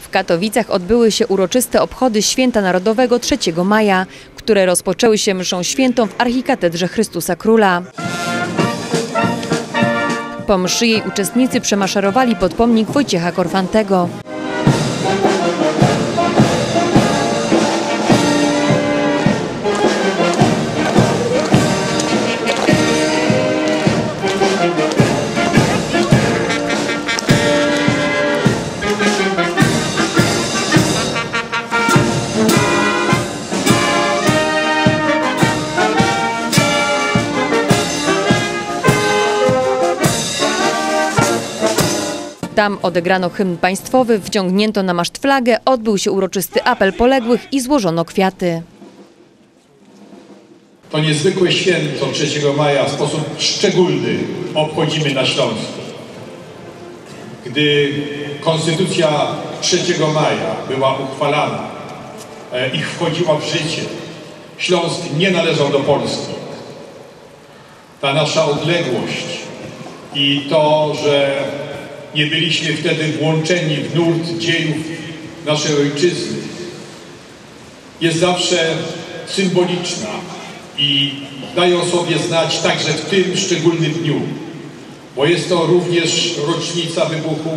W Katowicach odbyły się uroczyste obchody Święta Narodowego 3 maja, które rozpoczęły się mszą świętą w Archikatedrze Chrystusa Króla. Po mszy jej uczestnicy przemaszerowali pod pomnik Wojciecha Korfantego. Tam odegrano hymn państwowy, wciągnięto na maszt flagę, odbył się uroczysty apel poległych i złożono kwiaty. To niezwykłe święto 3 maja w sposób szczególny obchodzimy na Śląsku. Gdy Konstytucja 3 maja była uchwalana e, i wchodziła w życie, Śląsk nie należał do Polski. Ta nasza odległość i to, że nie byliśmy wtedy włączeni w nurt dziejów naszej ojczyzny, jest zawsze symboliczna i daje o sobie znać także w tym szczególnym dniu, bo jest to również rocznica wybuchu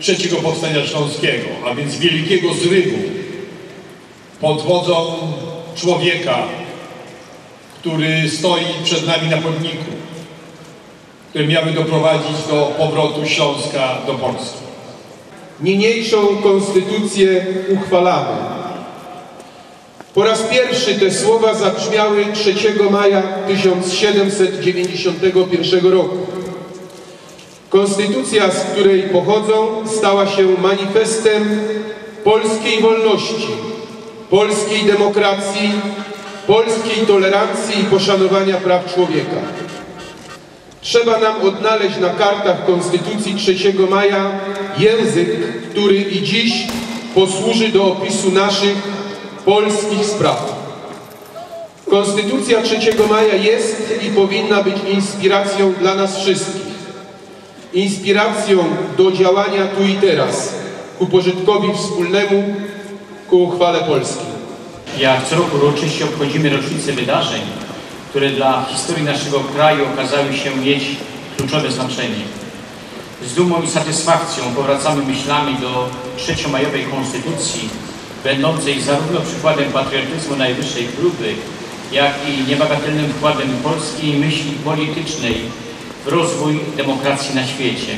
trzeciego powstania śląskiego, a więc wielkiego zrywu pod wodzą człowieka, który stoi przed nami na pomniku, które miały doprowadzić do powrotu Śląska do Polski. Niniejszą konstytucję uchwalamy. Po raz pierwszy te słowa zabrzmiały 3 maja 1791 roku. Konstytucja, z której pochodzą, stała się manifestem polskiej wolności, polskiej demokracji, polskiej tolerancji i poszanowania praw człowieka. Trzeba nam odnaleźć na kartach Konstytucji 3 maja język, który i dziś posłuży do opisu naszych polskich spraw. Konstytucja 3 maja jest i powinna być inspiracją dla nas wszystkich. Inspiracją do działania tu i teraz, ku pożytkowi wspólnemu, ku uchwale Polski. Jak co roku uroczyście obchodzimy rocznicę wydarzeń, które dla historii naszego kraju okazały się mieć kluczowe znaczenie. Z dumą i satysfakcją powracamy myślami do trzeciomajowej konstytucji, będącej zarówno przykładem patriotyzmu najwyższej próby, jak i niebagatelnym wkładem polskiej myśli politycznej w rozwój demokracji na świecie.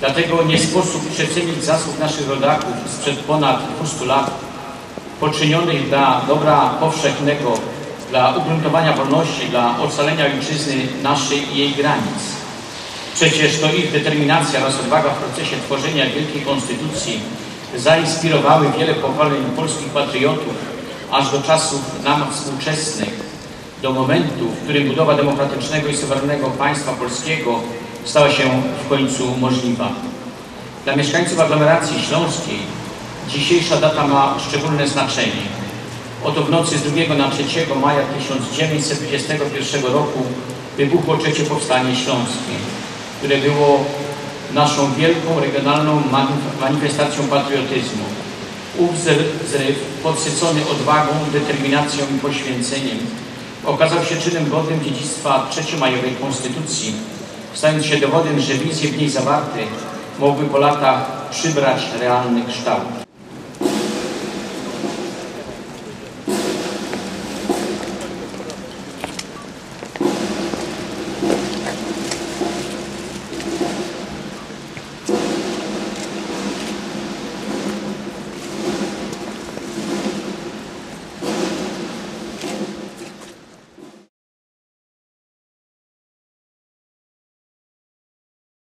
Dlatego nie sposób przecenić zasług naszych rodaków sprzed ponad 200 lat, poczynionych dla dobra powszechnego, dla ugruntowania wolności, dla ocalenia ojczyzny naszej i jej granic. Przecież to ich determinacja oraz odwaga w procesie tworzenia wielkiej konstytucji zainspirowały wiele pokoleń polskich patriotów, aż do czasów nam współczesnych, do momentu, w którym budowa demokratycznego i suwerennego państwa polskiego stała się w końcu możliwa. Dla mieszkańców aglomeracji śląskiej dzisiejsza data ma szczególne znaczenie. Oto w nocy z 2 na 3 maja 1921 roku wybuchło trzecie powstanie śląskie, które było naszą wielką regionalną manifestacją patriotyzmu. Ów zryw, podsycony odwagą, determinacją i poświęceniem, okazał się czynem godnym dziedzictwa trzeciomajowej Konstytucji, stając się dowodem, że wizje w niej zawarte mogły po latach przybrać realny kształt.